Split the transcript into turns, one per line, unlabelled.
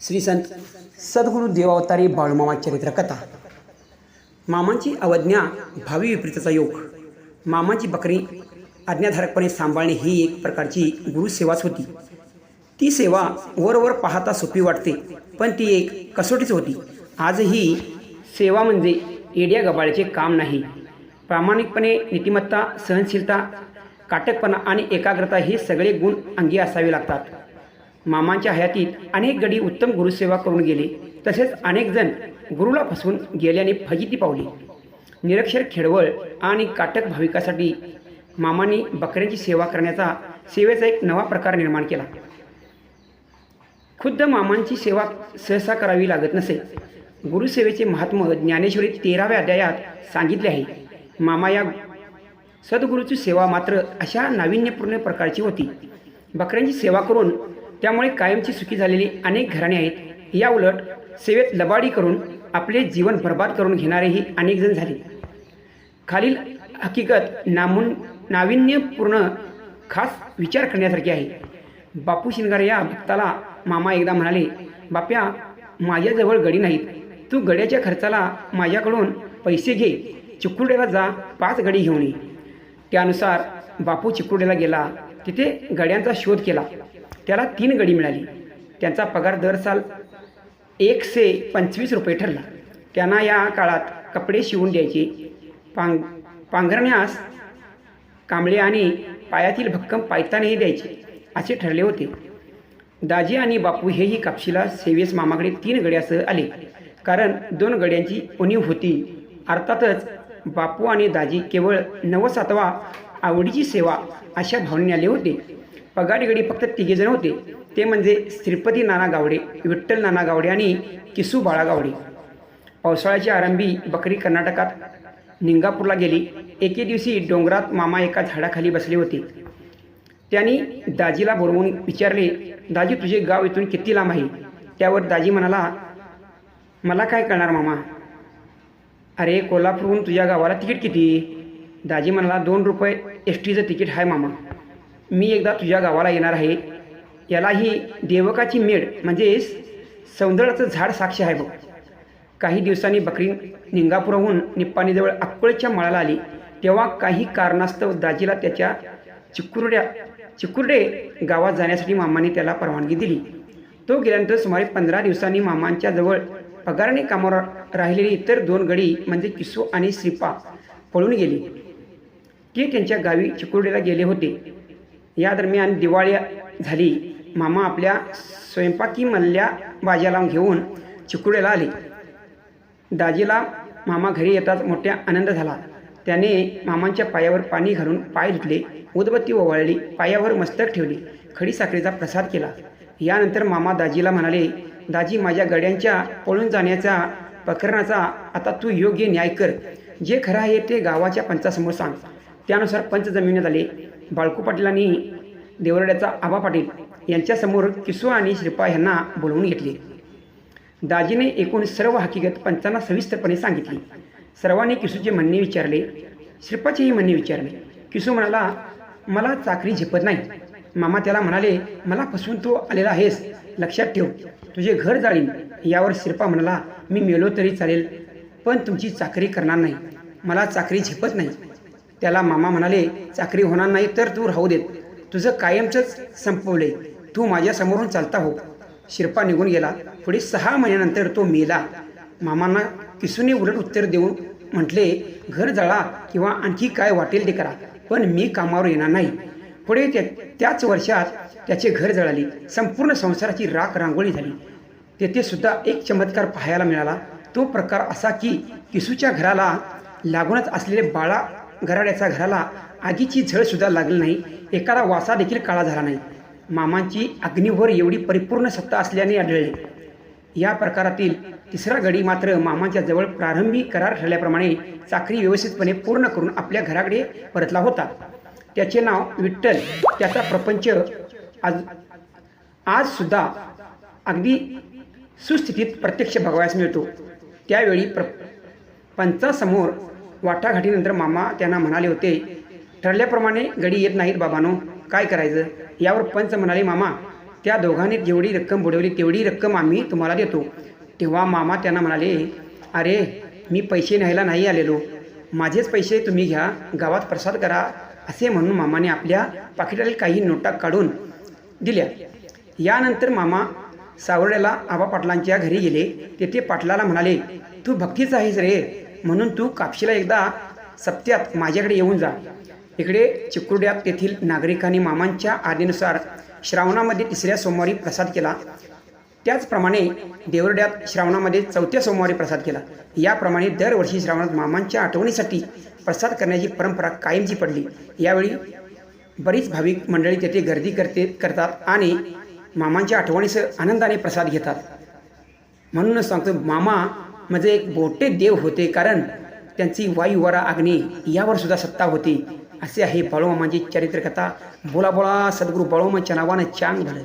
श्री संत सद्गुरू देवावतारी बाळूमामा चरित्र कथा मामांची अवज्ञा भावी विपरीताचा योग. मामाची बकरी आज्ञाधारकपणे सांभाळणे ही एक प्रकारची गुरुसेवाच होती. ती सेवा वरवर पाहता सोपी वाटते पण ती एक कसोटीच होती. आजही सेवा म्हणजे एडिया गबाळ्याचे काम नाही. प्रामाणिकपणे नीतिमत्ता सहनशीलता काटकपणा आणि एकाग्रता हे सगळे गुण अंगी असावे लागतात. मामांच्या हयातीत अनेक गडी उत्तम गुरुसेवा करून गेले. तसेच अनेक जण गुरुला फसवून गेल्याने फजिती पावली. निरक्षर खेडवळ आणि काटक भाविकासाठी मामांनी बकऱ्यांची सेवा करण्याचा सेवेचा एक नवा प्रकार निर्माण केला. खुद्द मामांची सेवा सहसा करावी लागत नसे. गुरुसेवेचे महात्म ज्ञानेश्वरी तेराव्या अध्यायात सांगितले आहे मामा या सद्गुरूची सेवा मात्र अशा नाविन्यपूर्ण प्रकारची होती. बकऱ्यांची सेवा करून त्यामुळे कायमची सुखी झालेली अनेक घराणे आहेत. या उलट सेवेत लबाडी करून आपले जीवन बर्बाद करून घेणारेही अनेक जण झाले. खालील हकीकत नामून नाविन्यपूर्ण खास विचार करण्यासारखी आहे. बापू शिंगार या भक्ताला मामा एकदा म्हणाले बाप्या माझ्याजवळ गडी नाहीत. तू गड्याच्या खर्चाला माझ्याकडून पैसे घे. चिकुर्ड्याला जा पाच गडी घेऊन ये. त्यानुसार बापू चिकुर्ड्याला गेला. तिथे गड्यांचा शोध केला. त्याला तीन गडी मिळाली. त्यांचा पगार दर साल एकशे पंचवीस रुपये ठरला. त्यांना या काळात कपडे शिवून द्यायचे. पांग पांघरण्यास कांबळे आणि पायातील भक्कम पायतानेही द्यायचे असे ठरले होते. दाजी आणि बापू हेही कापशीला सेवेस मामाकडे तीन गड्यासह आले. कारण दोन गड्यांची उणीव होती. अर्थातच बापू आणि दाजी केवळ नवसातवा आवडीची सेवा अशा भावनेने आले होते. पगाडीगडी फक्त तिघेजण होते. ते म्हणजे श्रीपती नाना गावडे विठ्ठल नाना गावडे आणि किसू बाळा गावडे. पावसाळ्याची आरंभी बकरी कर्नाटकात निंगापूरला गेली. एके दिवशी डोंगरात मामा एका झाडाखाली बसले होते. त्यांनी दाजीला बोलवून विचारले दाजी तुझे गाव इथून किती लांब आहे? त्यावर दाजी म्हणाला मला काय कळणार मामा? अरे कोल्हापूरहून तुझ्या गावाला तिकीट किती? दाजी म्हणाला दोन रुपये एस टीचं तिकीट आहे मामा. मी एकदा तुझ्या गावाला येणार आहे. याला ही देवकाची मेड म्हणजे सौंदर्याचं झाड साक्ष आहे बघ. काही दिवसांनी बकरी निंगापुराहून निप्पाणीजवळ अक्कोळच्या मळाला आली. तेव्हा काही कारणास्तव दाजीला त्याच्या चिकुरड्या चिकुर्डे गावात जाण्यासाठी मामाने त्याला परवानगी दिली. तो गेल्यानंतर सुमारे पंधरा दिवसांनी मामांच्या जवळ पगाराने कामावर राहिलेली इतर दोन गडी म्हणजे किसू आणि श्रीपा पळून गेली. ते त्यांच्या गावी चिकुर्डेला गेले होते. या दरम्यान दिवाळी झाली. मामा आपल्या स्वयंपाकी मल्ल्या बाजाला घेऊन चिकुडेला आले. दाजीला मामा घरी येताच मोठ्या आनंद झाला. त्याने मामांच्या पायावर पाणी घालून पाय धुतले उदबत्ती ओवाळली पायावर मस्तक ठेवले खडी साखरेचा प्रसाद केला. यानंतर मामा दाजीला म्हणाले दाजी माझ्या गड्यांच्या पळून जाण्याचा प्रकरणाचा आता तू योग्य न्याय कर. जे खरं आहे ते गावाच्या पंचासमोर सांग. त्यानुसार पंच जमिनीत आले बाळकू पाटीलांनी देवरड्याचा आबा पाटील यांच्यासमोर किसू आणि श्रीपा यांना बोलवून घेतले. दाजीने एकूण सर्व हकीकत पंचांना सविस्तरपणे सांगितली. सर्वांनी किसूचे म्हणणे विचारले. श्रीपाचेही म्हणणे विचारले. किसू म्हणाला मला चाकरी झेपत नाही. मामा त्याला म्हणाले मला फसवून तू आलेला आहेस. लक्षात ठेव. तुझे घर जाळीन. यावर श्रीपा म्हणाला मी मेलो तरी चालेल पण तुमची चाकरी करणार नाही. मला चाकरी झेपत नाही. त्याला मामा म्हणाले चाकरी होणार नाही तर तू राहू देत. तुझं कायमचंच संपवले. तू माझ्या समोरून चालता हो. शिरपा निघून गेला. पुढे सहा महिन्यानंतर तो मेला. मामांना किसूने उलट उत्तर देऊन म्हटले घर जळा किंवा आणखी काय वाटेल ते करा पण मी कामावर येणार नाही. पुढे त्या त्याच वर्षात त्याचे घर जळाले. संपूर्ण संसाराची राख रांगोळी झाली. तेथे सुद्धा एक चमत्कार पाहायला मिळाला. तो प्रकार असा की किसूच्या घराला लागूनच असलेले बाळा घराड्याच्या घराला आगीची झळ सुद्धा लागली नाही. एखादा वासा देखील काळा झाला नाही. मामांची अग्निवर एवढी परिपूर्ण सत्ता असल्याने आढळले. या प्रकारातील तिसरा गडी मात्र मामांच्या जवळ प्रारंभी करार ठरल्याप्रमाणे चाकरी व्यवस्थितपणे पूर्ण करून आपल्या घराकडे परतला होता. त्याचे नाव विठ्ठल. त्याचा प्रपंच आज आज सुद्धा अगदी सुस्थितीत प्रत्यक्ष बघावयास मिळतो. त्यावेळी प्र पंचासमोर वाटाघाटीनंतर मामा त्यांना म्हणाले होते ठरल्याप्रमाणे गडी येत नाहीत बाबानो काय करायचं? यावर पंच म्हणाले मामा त्या दोघांनी जेवढी रक्कम बुडवली तेवढी रक्कम आम्ही तुम्हाला देतो. तेव्हा मामा त्यांना म्हणाले अरे मी पैसे न्यायला नाही आलेलो. माझेच पैसे तुम्ही घ्या गावात प्रसाद करा असे म्हणून मामाने आपल्या पाकिटातील काही नोटा काढून दिल्या. यानंतर मामा सावर्ड्याला आबा पाटलांच्या घरी गेले. तेथे पाटलाला म्हणाले तू भक्तीच आहेस रे. म्हणून तू कापशीला एकदा सप्त्यात माझ्याकडे येऊन जा. इकडे चिकुर्ड्यात तेथील नागरिकांनी मामांच्या आदेनुसार श्रावणामध्ये तिसऱ्या सोमवारी प्रसाद केला. त्याचप्रमाणे देवरड्यात श्रावणामध्ये चौथ्या सोमवारी प्रसाद केला. याप्रमाणे दरवर्षी श्रावणात मामांच्या आठवणीसाठी प्रसाद करण्याची परंपरा कायमची पडली. यावेळी बरीच भाविक मंडळी तेथे गर्दी करते करतात आणि मामांच्या आठवणीसह आनंदाने प्रसाद घेतात. म्हणूनच सांगतो मामा म्हणजे एक मोठे देव होते कारण त्यांची वायुवरा अग्नी यावर सुद्धा सत्ता होती. असे आहे बाळूमामांची चरित्रकथा. बोला बोला सद्गुरू बाळूमाच्या नावानं चांग झालं